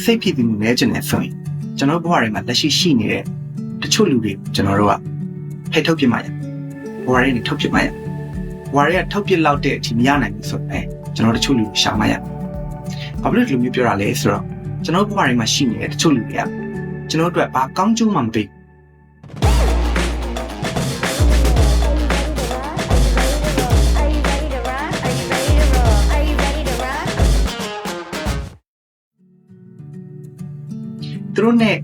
စိတ်ဖြစ်ပြီးနဲကျင်နေဆိုရင်ကျွန်တော်ဘဝထဲမှာလက်ရှိရှိနေတဲ့တချို့လူတွေကျွန်တော်တို့ကဖိတ်ထုတ်ပြစ်မှရဘဝထဲနေထုတ်ပြစ်မှရဘဝထဲကထုတ်ပြစ်လောက်တဲ့အထိမရနိုင်ဘူးဆိုရင်ကျွန်တော်တချို့လူတွေရှာမှရဘာဖြစ်လို့ဒီလိုမျိုးပြောတာလဲဆိုတော့ကျွန်တော်ဘဝထဲမှာရှိနေတဲ့တချို့လူတွေကကျွန်တော်တို့အတွက်ဘာကောင်းကျိုးမှမပေး Are တို့နဲ့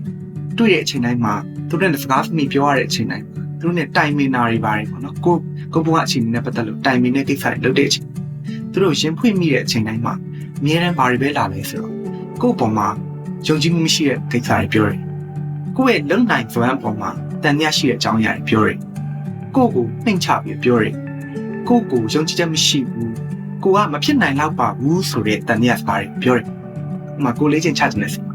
တွေ့တဲ့အချိန်တိုင်းမှာသူတို့နဲ့စကားမိပြောရတဲ့အချိန်တိုင်းမှာသူတို့နဲ့တိုင်မင်နာတွေပါတယ်ပေါ့နော်ကိုကိုဘုံကအချိန်နဲ့ပတ်သက်လို့တိုင်မင်တဲ့ကိစ္စတွေလုပ်တဲ့အချိန်သူတို့ရင်ဖွင့်မိတဲ့အချိန်တိုင်းမှာအမြဲတမ်းဘာတွေပဲလာလဲဆိုတော့ကိုယ့်ပုံမှာယုံကြည်မှုမရှိတဲ့ကိစ္စတွေပြောတယ်ကိုယ့်ရဲ့လုံနိုင်စွမ်းပုံမှာတန်မြတ်ရှိတဲ့အကြောင်းအရာတွေပြောတယ်ကိုယ့်ကိုနှိမ်ချပြီးပြောတယ်ကိုယ့်ကိုယုံကြည်ချက်မရှိဘူးကိုကမဖြစ်နိုင်တော့ပါဘူးဆိုတဲ့တန်မြတ်စကားတွေပြောတယ်ဥပမာကိုလေးချင်းချခြင်းနဲ့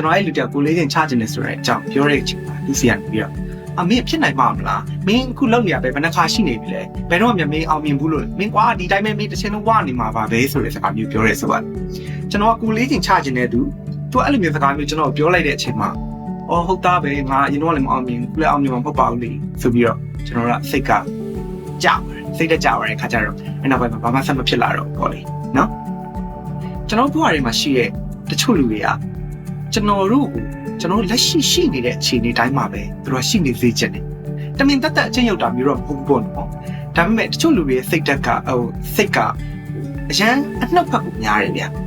ကျွန်တော်အဲ့လူတယောက်ကိုလေးချင်းချခြင်းနဲ့ဆိုတဲ့အကြောင်းပြောတဲ့အချိန်မှာလူစီကနေပြီးတော့အမင်းဖြစ်နိုင်ပါမလားမင်းအခုလောက်နေရပဲဘယ်နှခါရှိနေပြီလဲဘယ်တော့မှမင်းအောင်မြင်ဘူးလို့မင်းကွာဒီတိုင်းပဲမင်းတစ်ချိန်လုံးဝနေမှာပါပဲဆိုတဲ့စကားမျိုးပြောရဲဆိုတော့ကျွန်တော်ကကိုလေးချင်းချခြင်းနဲ့သူသူအဲ့လိုမျိုးစကားမျိုးကျွန်တော်ပြောလိုက်တဲ့အချိန်မှာအော်ဟုတ်သားပဲငါအရင်တော့လည်းမအောင်မြင်ဘူးလည်းအောင်မြင်မှာမဟုတ်ပါဘူးလေဆိုပြီးတော့ကျွန်တော်ကစိတ်ကကြောက်တယ်စိတ်တက်ကြောက်ရတဲ့ခါကျတော့အဲ့နောက်ပိုင်းမှာဘာမှဆက်မဖြစ်လာတော့ဘူးပေါ့လေနော်ကျွန်တော်ဘဝတွေမှာရှိတဲ့တချို့လူတွေက ကျွန်တော်တို့ကိုကျွန်တော်လက်ရှိရှိနေတဲ့အခြေအနေတိုင်းမှာပဲသူတို့ကရှိနေစေချင်တယ်။တမင်တက်တက်အချင်းရောက်တာမျိုးတော့မဟုတ်ဘူးပေါ့နော်။ဒါပေမဲ့တချို့လူတွေရဲ့စိတ်တက်ကဟိုစိတ်ကအရန်အနှုတ်ဖက်ကိုများတယ်ဗျာ။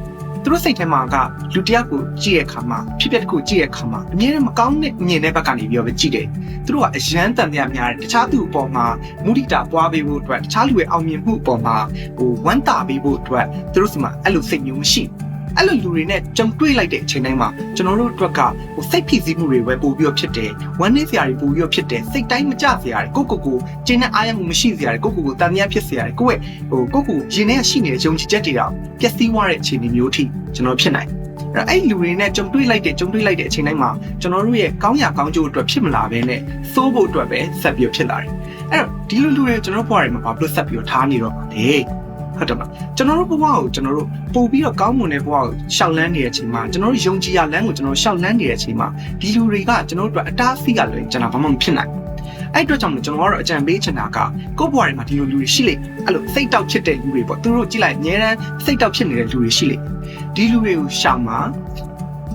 သူတို့စိတ်ထဲမှာကလူတစ်ယောက်ကိုကြည့်ရခါမှာဖြစ်ပျက်တစ်ခုကြည့်ရခါမှာအမြဲတမ်းမကောင်းတဲ့မြင်တဲ့ဘက်ကနေပြီးတော့ပဲကြည့်တယ်။သူတို့ကအရန်တန်တရားများတယ်။တခြားသူအပေါ်မှာမုဒိတာပွားပေးဖို့အတွက်တခြားလူရဲ့အောင်မြင်မှုအပေါ်မှာဟိုဝမ်းသာပေးဖို့အတွက်သူတို့စီမှာအဲ့လိုစိတ်မျိုးမရှိဘူး။ အဲ့လိုလူတွေနဲ့ကြုံတွေ့လိုက်တဲ့အချိန်တိုင်းမှာကျွန်တော်တို့အတွက်ကဟိုစိတ်ဖိစီးမှုတွေပဲပို့ပြီးတော့ဖြစ်တယ်ဝမ်းနည်းစရာတွေပို့ပြီးတော့ဖြစ်တယ်စိတ်တိုင်းမကြစရာတွေကိုကိုကိုကျင်းတဲ့အားရမှုမရှိစရာတွေကိုကိုကိုတန်မြတ်ဖြစ်စရာတွေကိုယ့်ရဲ့ဟိုကိုကိုရင်ထဲရှိနေတဲ့ယုံကြည်ချက်တွေတော့ပျက်စီးသွားတဲ့အခြေအနေမျိုးထိကျွန်တော်ဖြစ်နိုင်အဲ့အဲ့လူတွေနဲ့ကြုံတွေ့လိုက်တဲ့ကြုံတွေ့လိုက်တဲ့အချိန်တိုင်းမှာကျွန်တော်တို့ရဲ့ကောင်းရာကောင်းကျိုးအတွက်ဖြစ်မလာဘဲနဲ့စိုးဖို့အတွက်ပဲဆက်ပြီးဖြစ်လာတယ်အဲ့တော့ဒီလိုလူတွေကျွန်တော်တို့ဘဝတွေမှာဘာလို့ဆက်ပြီးတော့ထားနေတော့ပါလဲ ဟုတ်တယ်မလားကျွန်တော်တို့ဘဝကိုကျွန်တော်တို့ပို့ပြီးတော့ကောင်းမွန်တဲ့ဘဝကိုရှောက်လန်းနေတဲ့အချိန်မှာကျွန်တော်တို့ယုံကြည်ရလန်းကိုကျွန်တော်တို့ရှောက်လန်းနေတဲ့အချိန်မှာဒီလူတွေကကျွန်တော်တို့အတွက်အတားအဆီးကလည်းကျွန်တော်ဘာမှမဖြစ်နိုင်အဲ့အတွက်ကြောင့်ကျွန်တော်ကတော့အကြံပေးချင်တာကကိုယ့်ဘဝတွေမှာဒီလိုလူတွေရှိလေအဲ့လိုစိတ်တောက်ဖြစ်တဲ့လူတွေပေါ့သူတို့ကြည့်လိုက်အများတန်းစိတ်တောက်ဖြစ်နေတဲ့လူတွေရှိလေဒီလူတွေကိုရှောင်မှာ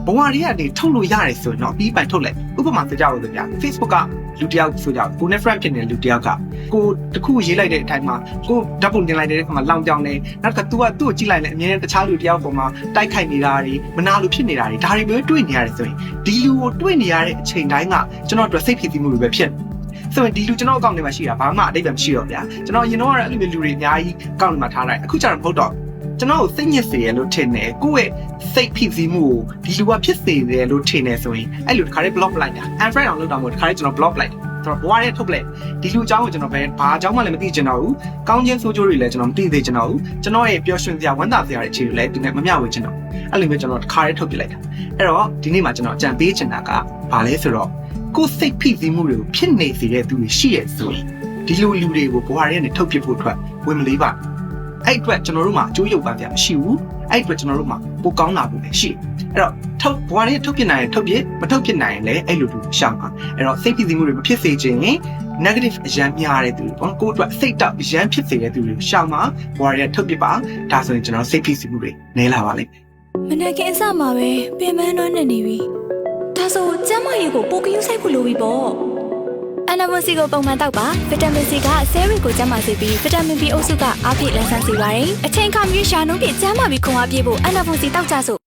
ဘဝတွေကနေထုတ်လို့ရတယ်ဆိုရင်တော့ပြီးပိုင်ထုတ်လိုက်ဥပမာဆိုကြလို့ဗျာ Facebook ကလူတစ်ယောက်ဆိုကြကိုနဲ့ friend ဖြစ်နေတဲ့လူတစ်ယောက်ကကိုတခုရေးလိုက်တဲ့အတိုင်းမှာကိုဓာတ်ပုံတင်လိုက်တဲ့အခါမှာလောင်ပြောင်နေနောက်က तू ကသူ့ကိုကြည့်လိုက်လဲအမြဲတမ်းတခြားလူတစ်ယောက်ပေါ်မှာတိုက်ခိုက်နေတာတွေမနာလိုဖြစ်နေတာတွေဒါတွေပဲတွေ့နေရတယ်ဆိုရင်ဒီလူကိုတွေ့နေရတဲ့အချိန်တိုင်းကကျွန်တော်တို့စိတ်ဖြစ်စီမှုတွေပဲဖြစ်နေဆိုရင်ဒီလူကျွန်တော်အကောင့်ထဲမှာရှိတာဘာမှအတိတ်ပဲမရှိတော့ဗျာကျွန်တော်ရင်တော့အဲ့လိုမျိုးလူတွေအများကြီးအကောင့်ထဲမှာထားလိုက်အခုကျတော့မဟုတ်တော့ ကျွန်တော်ကိုစိတ်ညစ်စေရလို့ထင်တယ်ကိုယ့်ရဲ့စိတ်ဖြစ်စီမှုကိုဒီလူကဖြစ်စေတယ်လို့ထင်တယ်ဆိုရင်အဲ့လိုတစ်ခါလေး block လိုက်တာ unfriend အောင်လုပ်တော့မို့တစ်ခါလေးကျွန်တော် block လိုက်တယ်ကျွန်တော်ဘဝရဲ့ထုတ်ပလိုက်ဒီလူအကြောင်းကိုကျွန်တော်ပဲဘာအကြောင်းမှလည်းမသိချင်တော့ဘူးကောင်းခြင်းဆိုးကျိုးတွေလည်းကျွန်တော်မသိသေးချင်တော့ဘူးကျွန်တော်ရဲ့ပျော်ရွှင်စရာဝမ်းသာစရာတွေအခြေတွေလည်းဒီနဲ့မမျှဝေချင်တော့အဲ့လိုမျိုးကျွန်တော်တစ်ခါလေးထုတ်ပြလိုက်တာအဲ့တော့ဒီနေ့မှာကျွန်တော်အကြံပေးချင်တာကဘာလဲဆိုတော့ကိုယ်စိတ်ဖိစီးမှုတွေကိုဖြစ်နေစေတဲ့သူတွေရှိရဆိုရင်ဒီလိုလူတွေကိုဘဝရဲ့ကနေထုတ်ပြဖို့အတွက်ဝင်မလေးပါ အဲ့အတွက်ကျွန်တော်တို့မှာအကျိုးရုပ်ပန်းပြမရှိဘူးအဲ့အတွက်ကျွန်တော်တို့မှာပိုကောင်းတာဘူးလည်းရှိအဲ့တော့ထုတ်ဘဝရဲ့ထုတ်ပြနိုင်ရင်ထုတ်ပြမထုတ်ပြနိုင်ရင်လည်းအဲ့လိုလူရှောင်ပါအဲ့တော့စိတ်ဖိစီးမှုတွေမဖြစ်စေချင်ရင် negative အရန်များတဲ့သူတွေပေါ့ကိုယ့်အတွက်စိတ်တောက်အရန်ဖြစ်စေတဲ့သူတွေရှောင်ပါဘဝရဲ့ထုတ်ပြပါဒါဆိုရင်ကျွန်တော်စိတ်ဖိစီးမှုတွေနည်းလာပါလိမ့်မယ်မနက်ခင်းအစမှာပဲပင်ပန်းနှွမ်းနေနေပြီဒါဆိုကျမ်းမရေကိုပိုကယူဆိုင်ဖို့လိုပြီပေါ့ အနာမစီကိုပုံမှန်တောက်ပါဗီတာမင်စီကဆဲရီကိုကျန်းမာစေပြီးဗီတာမင် B အုပ်စုကအားဖြည့်လန်းဆန်းစေပါတယ်အချိန်အခါမျိုးရှာနှုန်းဖြင့်ကျန်းမာပြီးခွန်အားပြည့်ဖို့အနာမစီတောက်ကြစို့